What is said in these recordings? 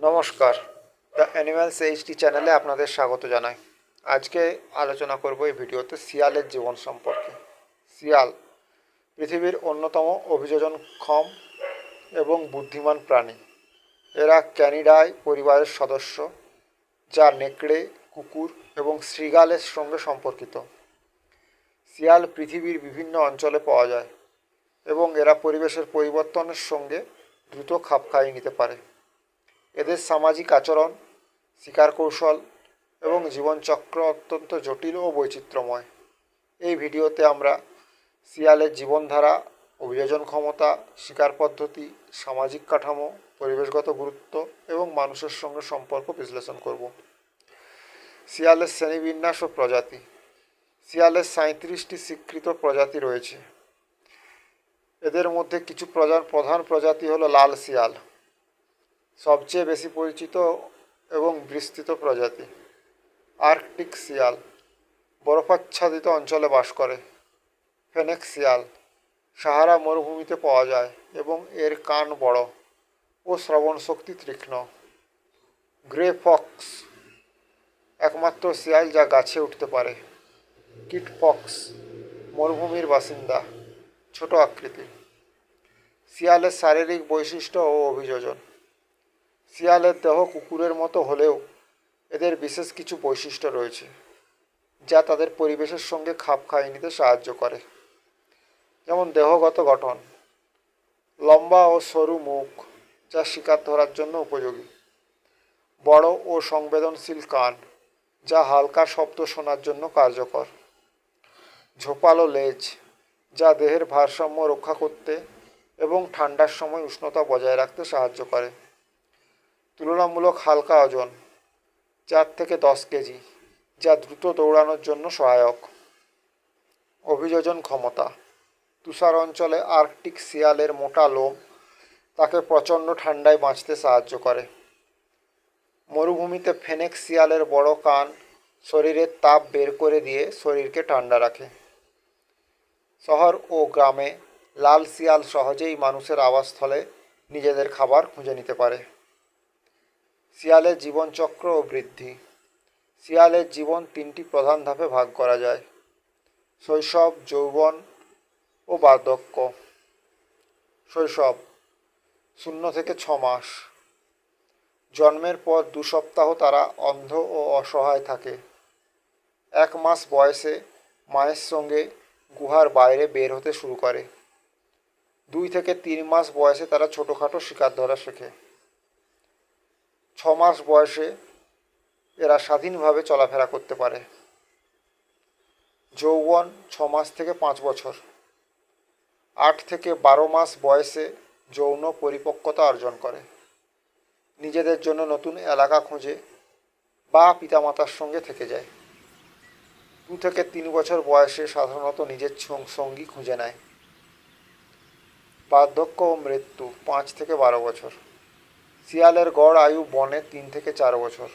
নমস্কার। The animals HD চ্যানেলে আপনাদের স্বাগত জানাই। আজকে আলোচনা করব এই ভিডিওতে শিয়ালের জীবন সম্পর্কে। শিয়াল পৃথিবীর অন্যতম অভিযোজনক্ষম এবং বুদ্ধিমান প্রাণী। এরা ক্যানিডাই পরিবারের সদস্য, যা নেকড়ে, কুকুর এবং শৃগালের সঙ্গে সম্পর্কিত। শিয়াল পৃথিবীর বিভিন্ন অঞ্চলে পাওয়া যায়। এবং এরা পরিবেশের পরিবর্তনের সঙ্গে দ্রুত খাপ খাইয়ে নিতে পারে। এদের সামাজিক আচরণ, শিকার কৌশল এবং জীবনচক্র অত্যন্ত জটিল ও বৈচিত্র্যময়। এই ভিডিওতে আমরা শিয়ালের জীবনধারা, অভিযোজন ক্ষমতা, শিকার পদ্ধতি, সামাজিক কাঠামো, পরিবেশগত গুরুত্ব এবং মানুষের সঙ্গে সম্পর্ক বিশ্লেষণ করব। শিয়ালের শ্রেণীবিন্যাস ও প্রজাতি। শিয়ালের সাঁত্রিশটি স্বীকৃত প্রজাতি রয়েছে। এদের মধ্যে কিছু প্রধান প্রধান প্রজাতি হলো লাল শিয়াল। সবচেয়ে বেশি পরিচিত এবং বিস্তৃত প্রজাতি, আর্কটিক শিয়াল। বরফাচ্ছাদিত অঞ্চলে বাস করে। ফেনেক শিয়াল, সাহারা মরুভূমিতে পাওয়া যায় এবং এর কান বড় ও শ্রবণ শক্তি তীক্ষ্ণ। গ্রে ফক্স, একমাত্র শিয়াল যা গাছে উঠতে পারে। কিট ফক্স, মরুভূমির বাসিন্দা। ছোট আকৃতি। শিয়ালের শারীরিক বৈশিষ্ট্য ও অভিযোজন। শিয়ালের দেহ কুকুরের মতো হলেও এদের বিশেষ কিছু বৈশিষ্ট্য রয়েছে, যা তাদের পরিবেশের সঙ্গে খাপ খাইয়ে নিতে সাহায্য করে। যেমন দেহগত গঠন, লম্বা ও সরু মুখ, যা শিকার ধরার জন্য উপযোগী। বড় ও সংবেদনশীল কান, যা হালকা শব্দ শোনার জন্য কার্যকর। ঝোপালো লেজ যা দেহের ভারসাম্য রক্ষা করতে এবং ঠান্ডার সময় উষ্ণতা বজায় রাখতে সাহায্য করে। তুলনামূলক হালকা ওজন, চার থেকে দশ কেজি, যা দ্রুত দৌড়ানোর জন্য সহায়ক। অভিযোজন ক্ষমতা, তুষার অঞ্চলে আর্কটিক শিয়ালের মোটা লোম তাকে প্রচণ্ড ঠান্ডায় বাঁচতে সাহায্য করে। মরুভূমিতে ফেনেক শিয়ালের বড় কান শরীরের তাপ বের করে দিয়ে শরীরকে ঠান্ডা রাখে। শহর ও গ্রামে লাল শিয়াল সহজেই মানুষের আবাসস্থলে নিজেদের খাবার খুঁজে নিতে পারে। শিয়ালের জীবনচক্র ও বৃদ্ধি। শিয়ালের জীবন তিনটি প্রধান ধাপে ভাগ করা যায়। শৈশব, যৌবন ও বার্ধক্য। শৈশব, শূন্য থেকে ছ মাস। জন্মের পর দু সপ্তাহ তারা অন্ধ ও অসহায় থাকে। এক মাস বয়সে মায়ের সঙ্গে গুহার বাইরে বের হতে শুরু করে। দুই থেকে তিন মাস বয়সে তারা ছোটোখাটো শিকার ধরা শেখে। ছ মাস বয়সে এরা স্বাধীনভাবে চলাফেরা করতে পারে। যৌবন ছ মাস থেকে পাঁচ বছর। আট থেকে বারো মাস বয়সে যৌন পরিপক্কতা অর্জন করে। নিজেদের জন্য নতুন এলাকা খুঁজে বা পিতামাতার সঙ্গে থেকে যায়। দু থেকে তিন বছর বয়সে সাধারণত নিজের সঙ্গী খুঁজে নেয়। বার্ধক্য ও মৃত্যু, পাঁচ থেকে বারো বছর। শিয়ালের গড় আয়ু বনে তিন থেকে চার বছর।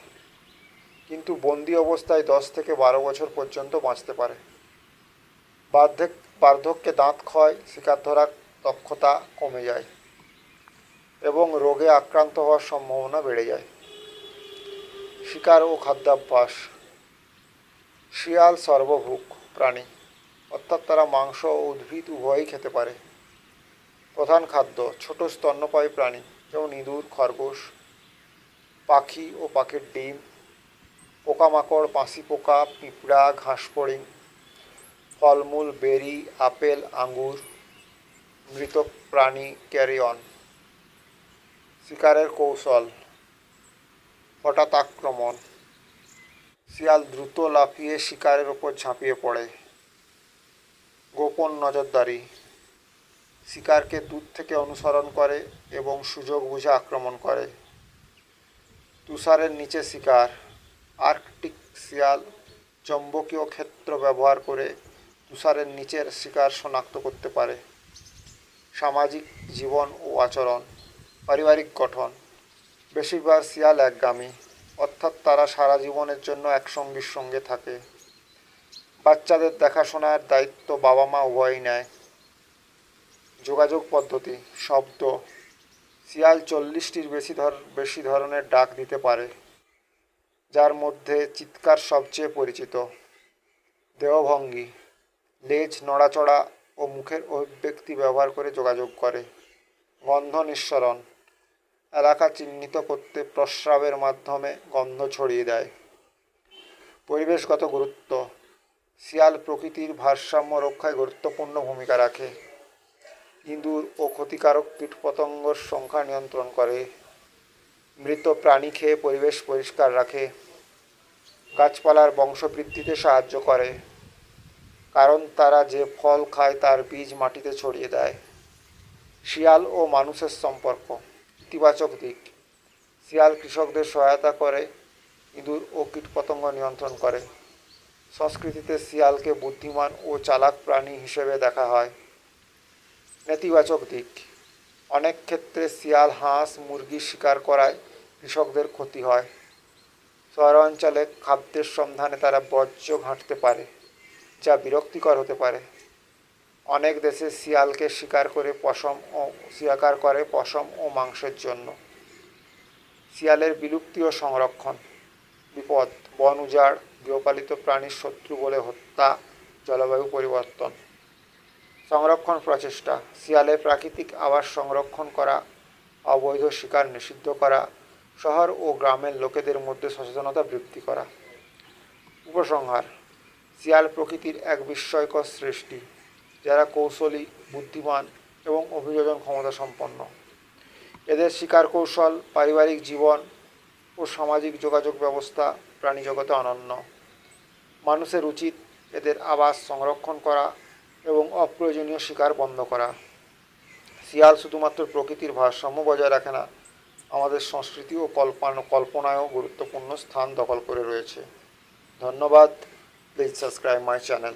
কিন্তু বন্দি অবস্থায় দশ থেকে বারো বছর পর্যন্ত বাঁচতে পারে। বার্ধক্য বার্ধক্যে দাঁত ক্ষয়, শিকার ধরার দক্ষতা কমে যায় এবং রোগে আক্রান্ত হওয়ার সম্ভাবনা বেড়ে যায়। শিকার ও খাদ্যাভ্যাস শিয়াল সর্বভুক প্রাণী। অর্থাৎ তারা মাংস ও উদ্ভিদ উভয়ই খেতে পারে। প্রধান খাদ্য ছোট স্তন্যপায়ী প্রাণী, যেমন ইঁদুর, খরগোশ, পাখি ও পাখির ডিম, পোকামাকড় পাঁশি পোকা পিঁপড়া ঘাসফড়িং ফলমূল, বেরি, আপেল, আঙ্গুর মৃত প্রাণী, ক্যারিয়ন। শিকারের কৌশল, হঠাৎ আক্রমণ। শিয়াল দ্রুত লাফিয়ে শিকারের ওপর ঝাঁপিয়ে পড়ে। গোপন নজরদারি। শিকারকে দূর থেকে অনুসরণ করে এবং সুযোগ বুঝে আক্রমণ করে। তুষারের নিচে শিকার। আর্কটিক শিয়াল চম্বকীয় ক্ষেত্র ব্যবহার করে তুষারের নিচের শিকার শনাক্ত করতে পারে। সামাজিক জীবন ও আচরণ। পারিবারিক গঠন। বেশিরভাগ শিয়াল একগামী। অর্থাৎ তারা সারা জীবনের জন্য এক সঙ্গীর সঙ্গে থাকে। বাচ্চাদের দেখাশোনার দায়িত্ব বাবা মা উভয়ই নেয়। যোগাযোগ পদ্ধতি, শব্দ, শিয়াল চল্লিশটির বেশি ধর, বেশি ধরনের ডাক দিতে পারে, যার মধ্যে চিৎকার সবচেয়ে পরিচিত। দেহভঙ্গি, লেজ নড়াচড়া ও মুখের অভিব্যক্তি ব্যবহার করে যোগাযোগ করে। গন্ধ নিঃসরণ এলাকা চিহ্নিত করতে প্রস্রাবের মাধ্যমে গন্ধ ছড়িয়ে দেয়। পরিবেশগত গুরুত্ব। শিয়াল প্রকৃতির ভারসাম্য রক্ষায় গুরুত্বপূর্ণ ভূমিকা রাখে। ইঁদুর ও ক্ষতিকারক কীটপতঙ্গর সংখ্যা নিয়ন্ত্রণ করে। মৃত প্রাণী খেয়ে পরিবেশ পরিষ্কার রাখে। গাছপালার বংশবৃদ্ধিতে সাহায্য করে। কারণ তারা যে ফল খায় তার বীজ মাটিতে ছড়িয়ে দেয়। শিয়াল ও মানুষের সম্পর্ক। ইতিবাচক দিক। শিয়াল কৃষকদের সহায়তা করে, ইঁদুর ও কীটপতঙ্গ নিয়ন্ত্রণ করে। সংস্কৃতিতে শিয়ালকে বুদ্ধিমান ও চালাক প্রাণী হিসেবে দেখা হয়। নেতিবাচক দিক। অনেক ক্ষেত্রে শিয়াল, হাঁস, মুরগি শিকার করায় কৃষকদের ক্ষতি হয়। শহরাঞ্চলে খাদ্যের সন্ধানে তারা বর্জ্য ঘাঁটতে পারে, যা বিরক্তিকর হতে পারে। অনেক দেশে শিয়ালকে শিকার করে পশম ও শিকার করে পশম ও মাংসের জন্য। শিয়ালের বিলুপ্তি ও সংরক্ষণ, বিপদ, বন উজাড়, গৃহপালিত প্রাণীর শত্রু বলে হত্যা, জলবায়ু পরিবর্তন। সংরক্ষণ প্রচেষ্টা, শিয়ালের প্রাকৃতিক আবাস সংরক্ষণ করা, অবৈধ শিকার নিষিদ্ধ করা, শহর ও গ্রামের লোকেদের মধ্যে সচেতনতা বৃদ্ধি করা। উপসংহার, শিয়াল প্রকৃতির এক বিস্ময়কর সৃষ্টি। যারা কৌশলী, বুদ্ধিমান এবং অভিযোজন ক্ষমতা সম্পন্ন। এদের শিকার কৌশল, পারিবারিক জীবন ও সামাজিক যোগাযোগ ব্যবস্থা প্রাণী জগতে অনন্য। মানুষের উচিত এদের আবাস সংরক্ষণ করা এবং অপ্রয়োজনীয় শিকার বন্ধ করা। শিয়াল শুধুমাত্র প্রকৃতির ভারসাম্য বজায় রাখে না, আমাদের সংস্কৃতি ও কল্পনা, কল্পনায়ও গুরুত্বপূর্ণ স্থান দখল করে রয়েছে। ধন্যবাদ। Please subscribe my channel